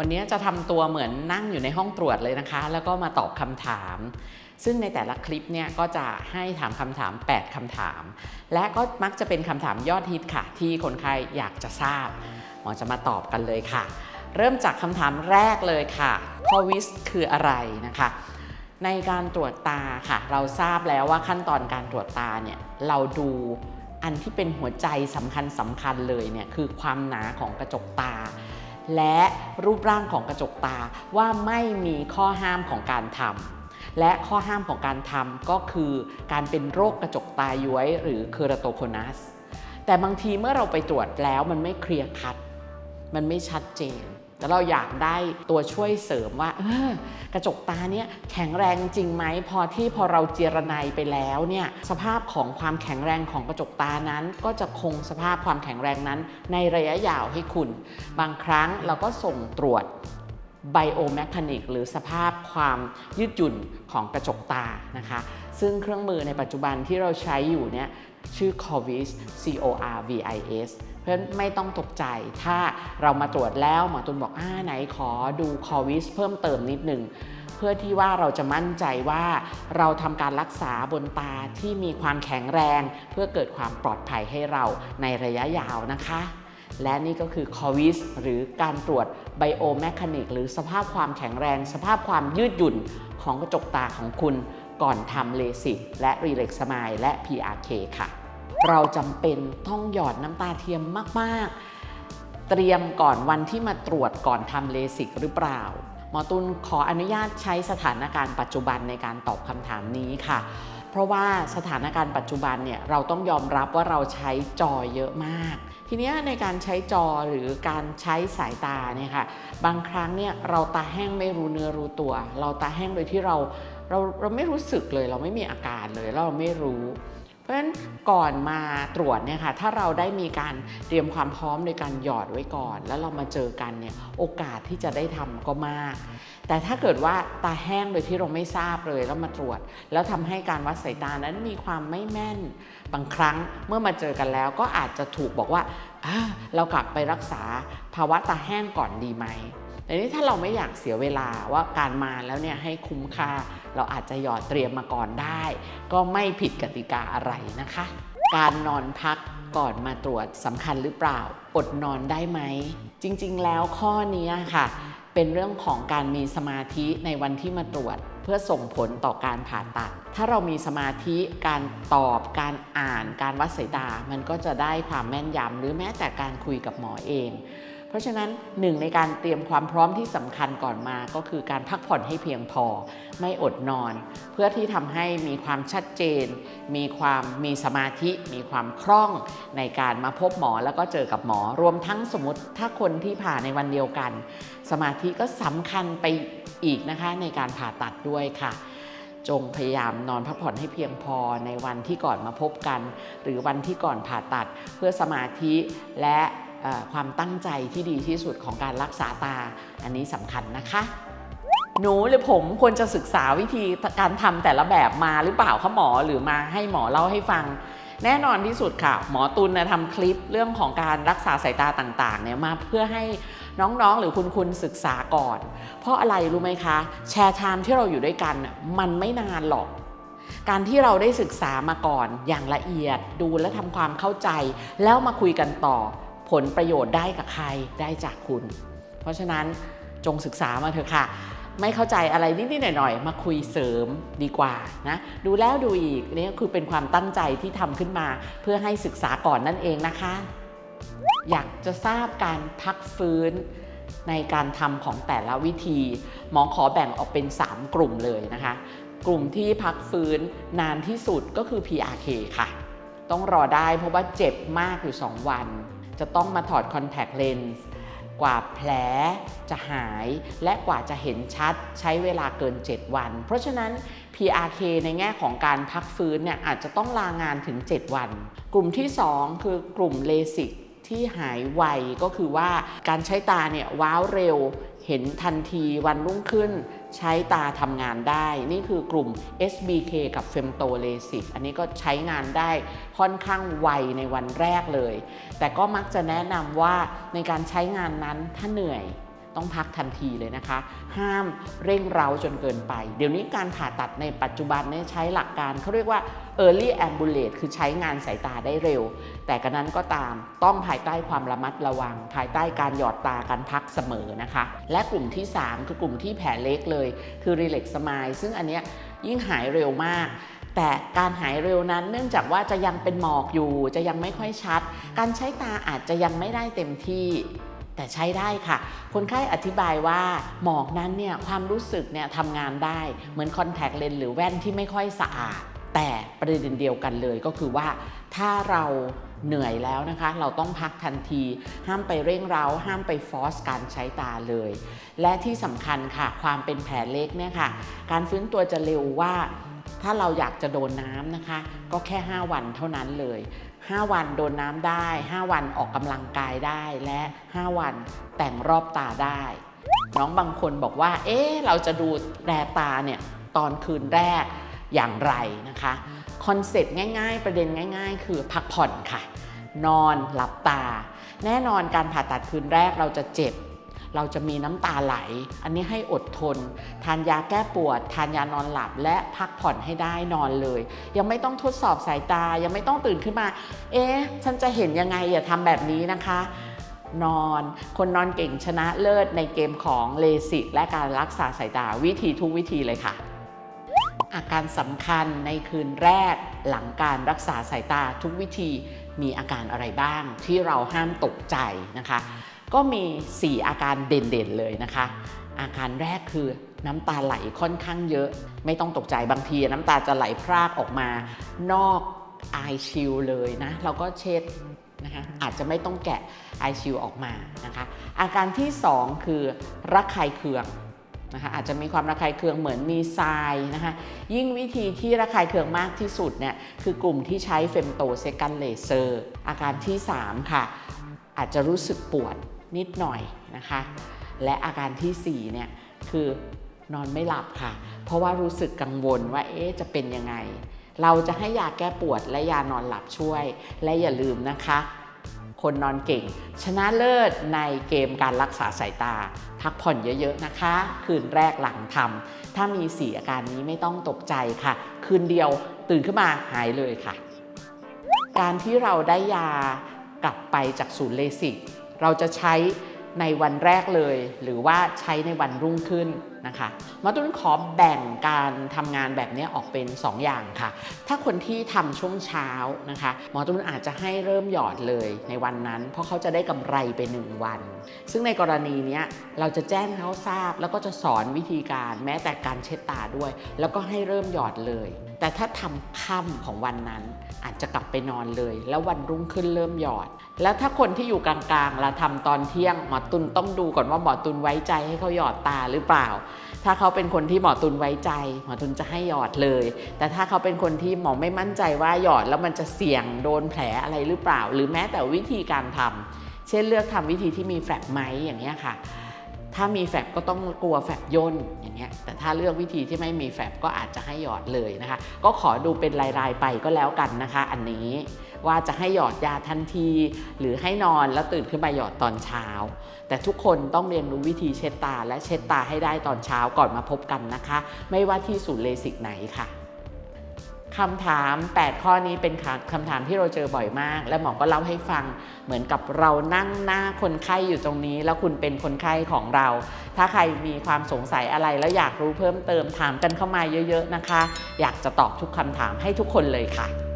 วันนี้จะทำตัวเหมือนนั่งอยู่ในห้องตรวจเลยนะคะ แล้วก็มาตอบคำถาม ซึ่งในแต่ละคลิปเนี่ยก็จะให้ถามคำถาม 8คำถาม และก็มักจะเป็นคำถามยอดฮิตค่ะ ที่คนไข้อยากจะทราบ หมอจะมาตอบกันเลยค่ะ เริ่มจากคำถามแรกเลยค่ะพอวิสคืออะไรนะคะ ในการตรวจตาค่ะ เราทราบแล้วว่าขั้นตอนการตรวจตาเนี่ยเราดูอันที่เป็นหัวใจสำคัญสำคัญเลยเนี่ยคือความหนาของกระจกตา และรูปร่างของกระจกตาว่าไม่มีข้อห้ามของการทำและข้อห้ามของการทำก็คือการเป็นโรคกระจกตาย้วย หรือเคอราโตโคนัส แต่บางทีเมื่อเราไปตรวจแล้วมันไม่เคลียร์คัด มันไม่ชัดเจน แล้วเราอยากได้ตัวช่วยเสริมว่าเออกระจกตาเนี่ยแข็งแรงจริงไหมพอที่พอเราเจรไนายไปแล้วเนี่ยสภาพของความแข็งแรงของกระจกตานั้น ก็จะคงสภาพความแข็งแรงนั้น ในระยะยาวให้คุณ บางครั้งเราก็ส่งตรวจไบโอแมคานิกหรือสภาพความยืดหยุ่นของกระจกตานะคะ ซึ่งเครื่องมือในปัจจุบันที่เราใช้อยู่เนี่ยชื่อ Corvis C O R V I S เพราะฉะนั้นไม่ต้องตกใจ ถ้าเรามาตรวจแล้วหมอตุลบอกอ่าไหนขอดู Corvis เพิ่มเติมนิดหนึ่งเพื่อที่ว่าเราจะมั่นใจว่าเราทำการรักษาบนตาที่มีความแข็งแรง เพื่อเกิดความปลอดภัยให้เราในระยะยาวนะคะและนี่ก็คือ COVIS หรือการตรวจไบโอแมคานิกหรือสภาพความแข็งแรง สภาพความยืดหยุ่นของกระจกตาของคุณ ก่อนทำเลสิกและรีเล็กสมายและ PRK ค่ะ เราจำเป็นต้องหยอดน้ำตาเทียมมาก ๆ เตรียมก่อนวันที่มาตรวจก่อนทำเลสิกหรือเปล่า หมอตุลขออนุญาตใช้สถานการณ์ปัจจุบันในการตอบคำถามนี้ค่ะเพราะว่าสถานการณ์ปัจจุบันเนี่ยเราต้องยอมรับว่าเราใช้จอเยอะมาก ทีนี้ในการใช้จอหรือการใช้สายตาเนี่ยค่ะบางครั้งเนี่ยเราตาแห้งไม่รู้เนื้อรู้ตัว เราตาแห้งโดยที่เรา เราเราไม่รู้สึกเลย เราไม่มีอาการเลยเราไม่รู้ เพราะฉะนั้นก่อนมาตรวจเนี่ยค่ะถ้าเราได้มีการเตรียมความพร้อมในการหยอดไว้ก่อน แล้วเรามาเจอกันเนี่ยโอกาสที่จะได้ทำก็มาก แต่ถ้าเกิดว่าตาแห้งโดยที่เราไม่ทราบเลยแล้วมาตรวจ แล้วทำให้การวัดสายตานั้นมีความไม่แม่นบางครั้งเมื่อมาเจอกันแล้วก็อาจจะถูกบอกว่าอ่าเรากลับไปรักษาภาวะตาแห้งก่อนดีไหม แต่นี้ถ้าเราไม่อยากเสียเวลาว่าการมาแล้วเนี่ยให้คุ้มค่า เราอาจจะหยอดเตรียมมาก่อนได้ ก็ไม่ผิดกติกาอะไรนะคะ การนอนพักก่อนมาตรวจสำคัญหรือเปล่า อดนอนได้ไหม จริงๆ แล้วข้อนี้ค่ะ เป็นเรื่องของการมีสมาธิในวันที่มาตรวจ เพื่อส่งผลต่อการผ่าตัด ถ้าเรามีสมาธิการตอบ การอ่าน การวัดสายตา มันก็จะได้ความแม่นยำหรือแม้แต่การคุยกับหมอเอง เพราะฉะนั้นหนึ่งในการเตรียมความพร้อมที่สำคัญก่อนมาก็คือการพักผ่อนให้เพียงพอ ไม่อดนอน เพื่อที่ทำให้มีความชัดเจน มีความมีสมาธิ มีความคล่องในการมาพบหมอแล้วก็เจอกับหมอ รวมทั้งสมมติถ้าคนที่ผ่าในวันเดียวกัน สมาธิก็สำคัญไปอีกนะคะในการผ่าตัดด้วยค่ะจงพยายามนอนพักผ่อนให้เพียงพอในวันที่ก่อนมาพบกัน หรือวันที่ก่อนผ่าตัดเพื่อสมาธิและ ความตั้งใจที่ดีที่สุดของการรักษาตา อันนี้สำคัญนะคะ หนูหรือผมควรจะศึกษาวิธีการทำแต่ละแบบมาหรือเปล่าคะหมอหรือมาให้หมอเล่าให้ฟัง แน่นอนที่สุดค่ะ หมอตุลนะทำคลิปเรื่องของการรักษาสายตาต่างๆเนี่ยมาเพื่อให้น้องๆ หรือคุณคุณศึกษาก่อน เพราะอะไรรู้ไหมคะ แชร์ไทม์ที่เราอยู่ด้วยกันมันไม่นานหรอกการที่เราได้ศึกษามาก่อนอย่างละเอียดดูและทำความเข้าใจ แล้วมาคุยกันต่อ ผลประโยชน์ได้กับใครได้จากคุณ เพราะฉะนั้นจงศึกษามาเถอะค่ะ ไม่เข้าใจอะไรนิดๆหน่อยๆ มาคุยเสริมดีกว่านะดูแล้วดูอีกนี่คือเป็นความตั้งใจที่ทำขึ้นมา เพื่อให้ศึกษาก่อนนั่นเองนะคะ อยากจะทราบการพักฟื้นในการทำของแต่ละวิธี หมอขอแบ่งออกเป็น 3 กลุ่มเลยนะคะ กลุ่มที่พักฟื้นนานที่สุดก็คือ PRK ค่ะ ต้องรอได้เพราะว่าเจ็บมากอยู่ 2 วัน จะต้องมาถอดคอนแทคเลนส์กว่าแผลจะหายและกว่าจะเห็นชัดใช้เวลาเกิน 7 วัน เพราะฉะนั้น PRK ในแง่ของการพักฟื้นเนี่ยอาจจะต้องลางานถึง 7 วัน กลุ่มที่ 2 คือกลุ่มเลสิก ที่หายไวก็คือว่าการใช้ตาเนี่ยว้าวเร็ว เห็นทันทีวันรุ่งขึ้น ใช้ตาทำงานได้ นี่คือกลุ่ม SBK กับ f e m t o l a s i c อันนี้ก็ใช้งานได้ค่อนข้างไวในวันแรกเลย แต่ก็มักจะแนะนำว่าในการใช้งานนั้นถ้าเหนื่อย ต้องพักทันทีเลยนะคะ ห้ามเร่งเร้าจนเกินไป เดี๋ยวนี้การผ่าตัดในปัจจุบันเนี่ยใช้หลักการเขาเรียกว่า early ambulance คือใช้งานสายตาได้เร็ว แต่กระนั้นก็ตามต้องภายใต้ความระมัดระวัง ภายใต้การหยอดตาการพักเสมอนะคะ และกลุ่มที่ 3 คือกลุ่มที่แผลเล็กเลย คือ relax smile ซึ่งอันเนี้ยยิ่งหายเร็วมากแต่การหายเร็วนั้นเนื่องจากว่าจะยังเป็นหมอกอยู่ จะยังไม่ค่อยชัด การใช้ตาอาจจะยังไม่ได้เต็มที่ แต่ใช้ได้ค่ะ คนไข้อธิบายว่าหมอกนั้นเนี่ยความรู้สึกเนี่ยทำงานได้เหมือนคอนแทคเลนส์หรือแว่นที่ไม่ค่อยสะอาด แต่ประเด็นเดียวกันเลยก็คือว่าถ้าเราเหนื่อยแล้วนะคะ เราต้องพักทันที ห้ามไปเร่งเร้า ห้ามไปฟอสการใช้ตาเลย และที่สำคัญค่ะ ความเป็นแผลเล็กเนี่ยค่ะ การฟื้นตัวจะเร็วว่าถ้าเราอยากจะโดนน้ำนะคะ ก็แค่ 5 วันเท่านั้นเลย 5 วันโดนน้ำได้ 5 วันออกกำลังกายได้และ 5 วันแต่งรอบตาได้ น้องบางคนบอกว่า เอ๊ะเราจะดูแลตาเนี่ยตอนคืนแรกอย่างไรนะคะคอนเซ็ปต์ง่าย ๆ ประเด็นง่าย ๆ คือพักผ่อนค่ะ นอนหลับตา แน่นอนการผ่าตัดคืนแรกเราจะเจ็บ เราจะมีน้ำตาไหล อันนี้ให้อดทน ทานยาแก้ปวด ทานยานอนหลับและพักผ่อนให้ได้นอนเลย ยังไม่ต้องทดสอบสายตายังไม่ต้องตื่นขึ้นมา เอ๊ะ ฉันจะเห็นยังไงอย่าทำแบบนี้นะคะนอน คนนอนเก่งชนะเลิศในเกมของเลสิกและการรักษาสายตาวิธีทุกวิธีเลยค่ะ อาการสำคัญในคืนแรกหลังการรักษาสายตาทุกวิธีมีอาการอะไรบ้างที่เราห้ามตกใจนะคะ ก็มี 4 อาการเด่นๆเลยนะคะ อาการแรกคือน้ำตาไหลค่อนข้างเยอะ ไม่ต้องตกใจบางทีน้ำตาจะไหลพรากออกมานอกไอชิลเลยนะ เราก็เช็ดนะคะอาจจะไม่ต้องแกะไอชิลออกมานะคะ อาการที่ 2 คือระคายเคืองนะคะอาจจะมีความระคายเคืองเหมือนมีทรายนะคะยิ่งวิธีที่ระคายเคืองมากที่สุดเนี่ยคือกลุ่มที่ใช้เฟมโตเซกันเลเซอร์อาการที่ 3 ค่ะ อาจจะรู้สึกปวด นิดหน่อยนะคะ และอาการทีสี่4เนี่ยคือนอนไม่หลับค่ะ เพราะว่ารู้สึกกังวลว่าเอ๊ะจะเป็นยังไง เราจะให้ยาแก้ปวดและยานอนหลับช่วย และอย่าลืมนะคะ คนนอนเก่ง ชนะเลิศในเกมการรักษาสายตา พักผ่อนเยอะๆนะคะ คืนแรกหลังทำถ้ามีสีอาการนี้ไม่ต้องตกใจค่ะ คืนเดียวตื่นขึ้นมาหายเลยค่ะ การที่เราได้ยากลับไปจากศูนย์เลสิก เราจะใช้ในวันแรกเลย หรือว่าใช้ในวันรุ่งขึ้นนะคะหมอตุ้นขอแบ่งการทำงานแบบนี้ออกเป็น 2 อย่างค่ะ ถ้าคนที่ทำช่วงเช้านะคะหมอตุ้นอาจจะให้เริ่มหยอดเลยในวันนั้น เพราะเขาจะได้กำไรไป 1 วัน ซึ่งในกรณีนี้เราจะแจ้งเขาทราบ แล้วก็จะสอนวิธีการแม้แต่การเช็ดตาด้วย แล้วก็ให้เริ่มหยอดเลย แต่ถ้าทำค่ำของวันนั้น อาจจะกลับไปนอนเลย แล้ววันรุ่งขึ้นเริ่มหยอด แล้วถ้าคนที่อยู่กลางๆเราทำตอนเที่ยงหมอตุนต้องดูก่อนว่าหมอตุนไว้ใจให้เขาหยอดตาหรือเปล่าถ้าเขาเป็นคนที่หมอตุนไว้ใจ หมอตุนจะให้หยอดเลย แต่ถ้าเขาเป็นคนที่หมอไม่มั่นใจว่าหยอดแล้วมันจะเสี่ยงโดนแผลอะไรหรือเปล่า หรือแม้แต่วิธีการทำเช่นเลือกทำวิธีที่มีแฟลปไหมอย่างเงี้ยค่ะ ถ้ามีแฟบก็ต้องกลัวแฟบย่นอย่างเงี้ยแต่ถ้าเลือกวิธีที่ไม่มีแฟบก็อาจจะให้หยอดเลยนะคะ ก็ขอดูเป็นรายๆไปก็แล้วกันนะคะ อันนี้ว่าจะให้หยอดยาทันที หรือให้นอนแล้วตื่นขึ้นมาหยอดตอนเช้า แต่ทุกคนต้องเรียนรู้วิธีเช็ดตาและเช็ดตาให้ได้ตอนเช้าก่อนมาพบกันนะคะ ไม่ว่าที่ศูนย์เลสิกไหนค่ะ คำถาม 8 ข้อนี้เป็นคำถามที่เราเจอบ่อยมาก และหมอก็เล่าให้ฟังเหมือนกับเรานั่งหน้าคนไข้อยู่ตรงนี้ แล้วคุณเป็นคนไข้ของเรา ถ้าใครมีความสงสัยอะไรแล้วอยากรู้เพิ่มเติมถามกันเข้ามาเยอะ ๆนะคะ อยากจะตอบทุกคำถามให้ทุกคนเลยค่ะ